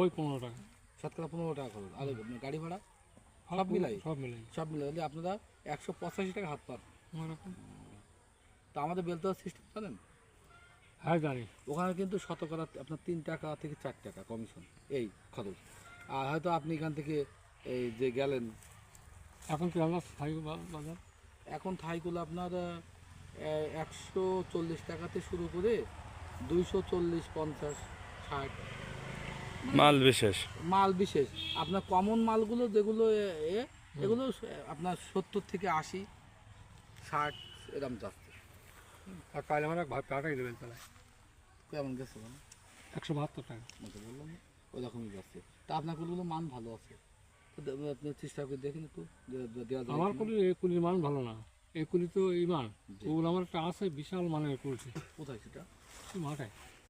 ওই পনেরো টাকা। শতকরা পনেরো টাকা খরচ। আর আপনার গাড়ি ভাড়া? সব মিলাই? সব মিলাই। সব মিলে হলে আপনারা একশো পঁচাশি টাকা হাত পান তো আমাদের বেলতলা সিস্টেম জানেন? হ্যাঁ জানি। ওখানে কিন্তু শতকরা আপনার তিন টাকা থেকে চার টাকা কমিশন এই খরচ। আর হয়তো আপনি এখান থেকে এই যে গেলেন। এখন কি আমরা স্থায়ী বাজার? এখন থাইগুলো আপনার একশো চল্লিশ টাকাতে শুরু করে দুইশো চল্লিশ পঞ্চাশ ষাট মাল বিশেষ। মাল বিশেষ। আপনার কমন মালগুলো যেগুলো এগুলো আপনার সত্তর থেকে আশি ষাট এরকম যাচ্ছে। আর কাল আমার এক ভাই পাঠাই দেবেন তাহলে। কেমন গেছে মানে একশো বাহাত্তর টাকা। মতো বললাম না? ওই রকমই যাচ্ছে। তা আপনার কোনগুলো মান ভালো আছে? আপনি চেষ্টা করে দেখেন একটু আমার কিনা। কুলি এই কুলির মান ভালো না। এই কুলি তো এই মান। ওগুলো আমার একটা আছে বিশাল মানের কুলছে। কোথায় সেটা? মাথায়